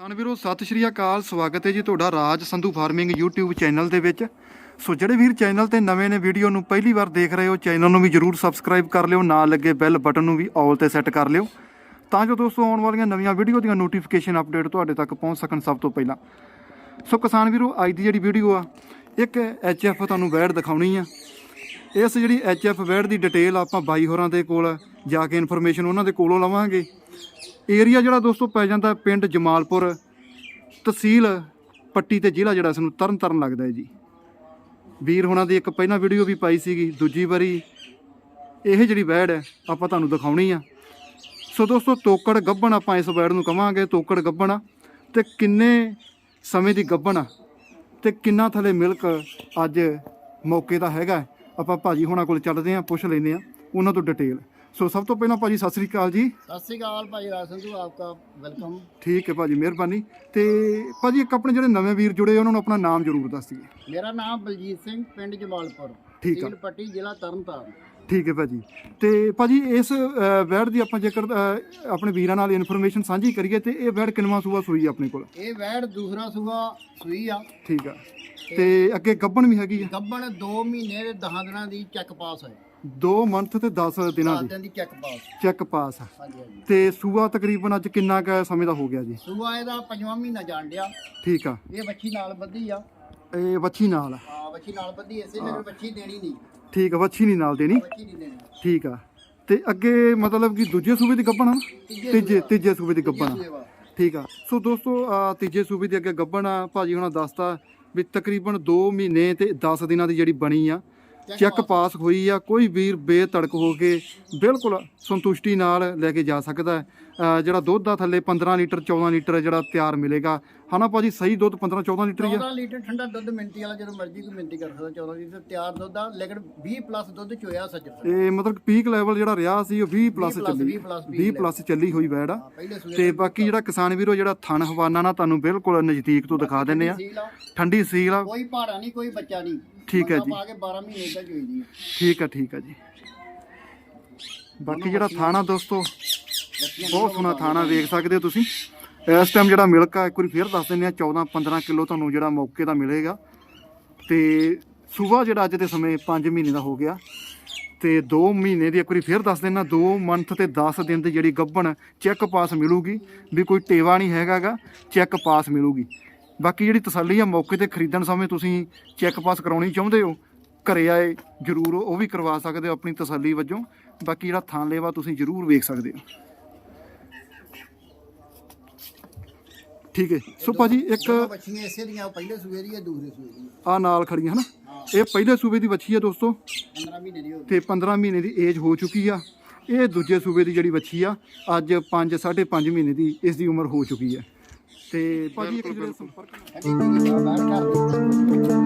ਕਿਸਾਨ ਵੀਰੋ, ਸਤਿ ਸ਼੍ਰੀ ਅਕਾਲ, ਸਵਾਗਤ ਹੈ ਜੀ ਤੁਹਾਡਾ Raj Sandhu farming YouTube channel ਦੇ ਵਿੱਚ। ਸੋ ਜਿਹੜੇ ਵੀਰ ਚੈਨਲ ਤੇ ਨਵੇਂ ਨੇ, ਵੀਡੀਓ ਨੂੰ ਪਹਿਲੀ ਵਾਰ ਦੇਖ ਰਹੇ ਹੋ, ਚੈਨਲ ਨੂੰ ਵੀ ਜਰੂਰ ਸਬਸਕ੍ਰਾਈਬ ਕਰ ਲਿਓ, ਨਾਲ ਲੱਗੇ ਬੈਲ ਬਟਨ ਨੂੰ ਵੀ ਆਲ ਤੇ ਸੈੱਟ ਕਰ ਲਿਓ। ਤਾਂ ਜੋ ਦੋਸਤੋ, ਆਉਣ ਵਾਲੀਆਂ ਨਵੀਆਂ ਵੀਡੀਓ ਦੀਆਂ ਨੋਟੀਫਿਕੇਸ਼ਨ ਅਪਡੇਟ ਤੁਹਾਡੇ ਤੱਕ ਪਹੁੰਚ ਸਕਣ ਸਭ ਤੋਂ ਪਹਿਲਾਂ। ਸੋ ਕਿਸਾਨ ਵੀਰੋ, ਅੱਜ ਦੀ ਜਿਹੜੀ ਵੀਡੀਓ ਆ, ਇੱਕ ਐਚਐਫ ਤੁਹਾਨੂੰ ਵੈੜ ਦਿਖਾਉਣੀ ਆ। ਇਸ ਜਿਹੜੀ ਐਚਐਫ ਵੈੜ ਦੀ ਡਿਟੇਲ ਆਪਾਂ ਬਾਈ ਹੋਰਾਂ ਦੇ ਕੋਲ ਜਾ ਕੇ ਇਨਫੋਰਮੇਸ਼ਨ ਉਹਨਾਂ ਦੇ ਕੋਲੋਂ ਲਵਾਂਗੇ। ਏਰੀਆ ਜਿਹੜਾ ਦੋਸਤੋ ਪੈ ਜਾਂਦਾ ਪਿੰਡ ਜਮਾਲਪੁਰ, ਤਹਿਸੀਲ ਪੱਟੀ ਤੇ ਜ਼ਿਲ੍ਹਾ ਜਿਹੜਾ ਇਸ ਨੂੰ ਤਰਨ ਤਾਰਨ ਲੱਗਦਾ ਹੈ ਜੀ। ਵੀਰ ਹੁਣਾਂ ਦੀ ਇੱਕ ਪਹਿਲਾਂ ਵੀਡੀਓ ਵੀ ਪਾਈ ਸੀਗੀ, ਦੂਜੀ ਵਾਰੀ ਇਹ ਜਿਹੜੀ ਵੈੜ ਹੈ, ਆਪਾਂ ਤੁਹਾਨੂੰ ਦਿਖਾਉਣੀ ਆ। ਸੋ ਦੋਸਤੋ ਤੋਕੜ ਗੱਬਣ ਆਪਾਂ ਇਸ ਵੈੜ ਨੂੰ ਕਵਾਂਗੇ, ਤੋਕੜ ਗੱਬਣ ਆ। ਤੇ ਕਿੰਨੇ ਸਮੇਂ ਦੀ ਗੱਬਣ ਆ? ਤੇ ਕਿੰਨਾ ਥਲੇ ਮਿਲਕ ਅੱਜ ਮੌਕੇ ਦਾ ਹੈਗਾ ਹੈ। ਆਪਾਂ ਭਾਜੀ ਹੁਣਾਂ ਕੋਲ ਚੱਲਦੇ ਆਂ ਪੁੱਛ ਲੈਨੇ ਆ ਉਹਨਾਂ ਤੋਂ ਡਿਟੇਲ। ਸੋ ਸਭ ਤੋਂ ਪਹਿਲਾਂ ਭਾਜੀ ਸਤਿ ਸ੍ਰੀ ਅਕਾਲ ਜੀ। ਸਤਿ ਸ੍ਰੀ ਅਕਾਲ ਭਾਈ ਰਾਜ ਸੰਧੂ ਆਪਕਾ ਵੈਲਕਮ। ਠੀਕ ਹੈ ਭਾਜੀ ਮਿਹਰਬਾਨੀ। ਤੇ ਭਾਜੀ ਇੱਕ ਆਪਣੇ ਜਿਹੜੇ ਨਵੇਂ ਵੀਰ ਜੁੜੇ ਉਹਨਾਂ ਨੂੰ ਆਪਣਾ ਨਾਮ ਜ਼ਰੂਰ ਦੱਸ ਦਿਓ ਮੇਰਾ ਨਾਮ ਬਲਜੀਤ ਸਿੰਘ ਪਿੰਡ ਜਮਾਲਪੁਰ ਠੀਕ ਹੈ ਪੱਟੀ ਜ਼ਿਲ੍ਹਾ ਤਰਨਤਾਰਨ। ਠੀਕ ਹੈ ਭਾਜੀ। ਤੇ ਭਾਜੀ ਇਸ ਵੈੜ ਦੀ ਆਪਾਂ ਜੇਕਰ ਆਪਣੇ ਵੀਰਾਂ ਨਾਲ ਇਨਫੋਰਮੇਸ਼ਨ ਸਾਂਝੀ ਕਰੀਏ ਤੇ ਇਹ ਵੈੜ ਕਿੰਨਵਾਂ ਸੂਆ ਸੂਈ ਆਪਣੇ ਕੋਲ? ਇਹ ਵੈੜ ਦੂਸਰਾ ਸੂਆ ਸੂਈ ਆ। ਠੀਕ ਆ। ਤੇ ਅੱਗੇ ਗੱਬਣ ਵੀ ਹੈਗੀ ਆ। ਗੱਬਣ 2 ਮਹੀਨੇ ਦੇ 10 ਦਿਨਾਂ ਦੀ ਚੈੱਕ ਪਾਸ ਹੋਈ 2 ਮੰਥ ਤੇ 10 ਦਿਨਾਂ 10 ਦੀ। ਦਿਨ ਦੀ ਚੈੱਕ ਪਾਸ ਚੈੱਕ ਪਾਸ ਆ। ਹਾਂਜੀ ਹਾਂਜੀ। ਤੇ ਸੂਆ ਤਕਰੀਬਨ ਅੱਜ ਕਿੰਨਾ ਕੁ ਸਮੇਂ ਦਾ ਹੋ ਗਿਆ ਜੀ? ਸੂਆ ਇਹਦਾ ਪੰਜਵਾਂ ਮਹੀਨਾ ਜਾਣ ਡਿਆ। ਠੀਕ ਆ। ਇਹ ਬੱਚੀ ਨਾਲ ਬੱਧੀ ਆ। ਇਹ ਵੱਛੀ ਨਾਲ ਆ। ਆ ਬੱਚੀ ਨਾਲ ਬੱਧੀ ਇਸੇ ਲਈ ਬੱਚੀ ਦੇਣੀ ਨਹੀਂ। ਠੀਕ ਆ ਵੱਛੀ ਨਹੀਂ ਨਾਲ ਦੇਣੀ। ਬੱਚੀ ਨਹੀਂ ਦੇਣੀ। ਠੀਕ ਆ। ਤੇ ਅੱਗੇ ਮਤਲਬ ਕਿ ਦੂਜੇ ਸੂਬੇ ਦੀ ਗੱਬਣ ਆ? ਤੀਜੇ ਤੀਜੇ ਸੂਬੇ ਦੀ। ਆ। ਸੂਆ। ਠੀਕ ਆ। ਸੋ ਦੋਸਤੋ ਤੀਜੇ ਸੂਬੇ ਦੇ ਅੱਗੇ ਗੱਬਣ ਆ। ਭਾਜੀ ਹੁਣਾਂ ਦੱਸਤਾ ਵੀ ਤਕਰੀਬਨ 2 ਮਹੀਨੇ ਤੇ 10 ਦਿਨਾਂ ਦੀ ਜਿਹੜੀ ਬਣੀ ਆ ਚੈੱਕ ਪਾਸ ਹੋਈ ਆ ਕੋਈ ਵੀਰ ਬੇਤੜਕ ਹੋ ਕੇ ਬਿਲਕੁਲ ਸੰਤੁਸ਼ਟੀ ਨਾਲ ਲੈ ਕੇ ਜਾ ਸਕਦਾ ਹੈ। ਜਿਹੜਾ ਦੁੱਧ ਆ ਥੱਲੇ 15 ਲੀਟਰ 14 ਲੀਟਰ ਜਿਹੜਾ ਤਿਆਰ ਮਿਲੇਗਾ। ਹਨਾ ਭਾਜੀ ਸਹੀ ਦੁੱਧ 15 14 ਲੀਟਰ ਹੀ ਆ? 14 ਲੀਟਰ ਠੰਡਾ ਦੁੱਧ ਮਿੰਟੀ ਵਾਲਾ ਜਦੋਂ ਮਰਜ਼ੀ ਕੋਈ ਮਿੰਟੀ ਕਰ ਸਕਦਾ 14 ਲੀਟਰ ਤਿਆਰ ਦੁੱਧ ਆ ਲੇਕਿਨ 20 ਪਲੱਸ ਦੁੱਧ ਚੋਇਆ ਸੱਜਰ ਇਹ ਮਤਲਬ ਪੀਕ ਲੈਵਲ ਜਿਹੜਾ ਰਿਹਾ ਸੀ ਉਹ 20 ਪਲੱਸ 20 ਚੱਲੀ। 20 plus 20 ਪਲੱਸ ਚੱਲੀ ਹੋਈ ਵੈੜ ਆ। ਤੇ ਬਾਕੀ ਜਿਹੜਾ ਕਿਸਾਨ ਵੀਰੋ ਜਿਹੜਾ ਥਣ ਹਵਾਨਾ ਨਾ ਤੁਹਾਨੂੰ ਬਿਲਕੁਲ ਨਜ਼ਦੀਕ ਤੋਂ ਦਿਖਾ ਦਿੰਨੇ ਆ। ਠੰਡੀ ਸੀਲ ਆ। ਕੋਈ ਭਾੜਾ ਨਹੀਂ ਕੋਈ ਬੱਚਾ ਨਹੀਂ। ਠੀਕ ਹੈ ਜੀ। ਪਾ ਕੇ 12 ਮਹੀਨੇ ਦਾ ਜੋਈ ਦੀ ਠੀਕ ਆ ਠੀਕ ਆ ਜੀ। ਬਾਕੀ ਜਿਹੜਾ ਥਾਣਾ ਦੋਸਤੋ ਬਹੁਤ ਸੋਹਣਾ ਥਾਣਾ ਵੇਖ ਸਕਦੇ ਹੋ ਤੁਸੀਂ। ਇਸ ਟਾਈਮ ਜਿਹੜਾ ਮਿਲਕ ਆ ਇੱਕ ਵਾਰੀ ਫੇਰ ਦੱਸ ਦਿੰਦੇ ਆ 14 15 ਕਿਲੋ ਤੁਹਾਨੂੰ ਜਿਹੜਾ ਮੌਕੇ ਦਾ ਮਿਲੇਗਾ। ਤੇ ਸੂਬਾ ਜਿਹੜਾ ਅੱਜ ਦੇ ਸਮੇਂ 5 ਮਹੀਨੇ ਦਾ ਹੋ ਗਿਆ। ਤੇ 2 ਮਹੀਨੇ ਦੀ ਇੱਕ ਵਾਰੀ ਫੇਰ ਦੱਸ ਦਿੰਦਾ 2 ਮੰਥ ਤੇ 10 ਦਿਨ ਦੀ ਜਿਹੜੀ ਗੱਭਣ ਚੈੱਕ ਪਾਸ ਮਿਲੂਗੀ। ਵੀ ਕੋਈ ਟੇਵਾ ਨਹੀਂ ਹੈਗਾਗਾ ਚੈੱਕ ਪਾਸ ਮਿਲੂਗੀ। ਬਾਕੀ ਜਿਹੜੀ ਤਸੱਲੀ ਆ ਮੌਕੇ ਤੇ ਖਰੀਦਣ ਸਮੇਂ ਤੁਸੀਂ ਚੈੱਕ ਪਾਸ ਕਰਾਉਣੀ ਚਾਹੁੰਦੇ ਹੋ ਘਰੇ ਆਏ ਜਰੂਰ ਉਹ ਵੀ ਕਰਵਾ ਸਕਦੇ ਹੋ ਆਪਣੀ ਤਸੱਲੀ ਵਜੋਂ। ਬਾਕੀ ਜਿਹੜਾ ਥਾਂ ਲੇਵਾ ਤੁਸੀਂ ਜਰੂਰ ਵੇਖ ਸਕਦੇ ਹੋ। ਠੀਕ ਹੈ ਸੋ ਭਾਜੀ ਇੱਕ ਬੱਚੀਆਂ ਇਸੇ ਦੀਆਂ ਪਹਿਲੇ ਸੂਏ ਦੀ ਹੈ ਦੂਸਰੇ ਸੂਏ ਦੀ ਹੈ। ਆ ਨਾਲ ਖੜੀਆਂ ਹਨਾ? ਇਹ ਪਹਿਲੇ ਸੂਬੇ ਦੀ ਵੱਛੀ ਆ ਦੋਸਤੋ। 15 ਮਹੀਨੇ ਦੀ ਹੋ ਗਈ। ਤੇ 15 ਮਹੀਨੇ ਦੀ ਏਜ ਹੋ ਚੁੱਕੀ ਆ। ਇਹ ਦੂਜੇ ਸੂਬੇ ਦੀ ਜਿਹੜੀ ਵੱਛੀ ਆ ਅੱਜ 5 5.5 ਮਹੀਨੇ ਦੀ ਇਸ ਦੀ ਉਮਰ ਹੋ ਚੁੱਕੀ ਹੈ ਤੇ ਭਾਜੀ ਇੱਕ ਜਿਹੜੇ ਸੰਪਰਕ ਦੇ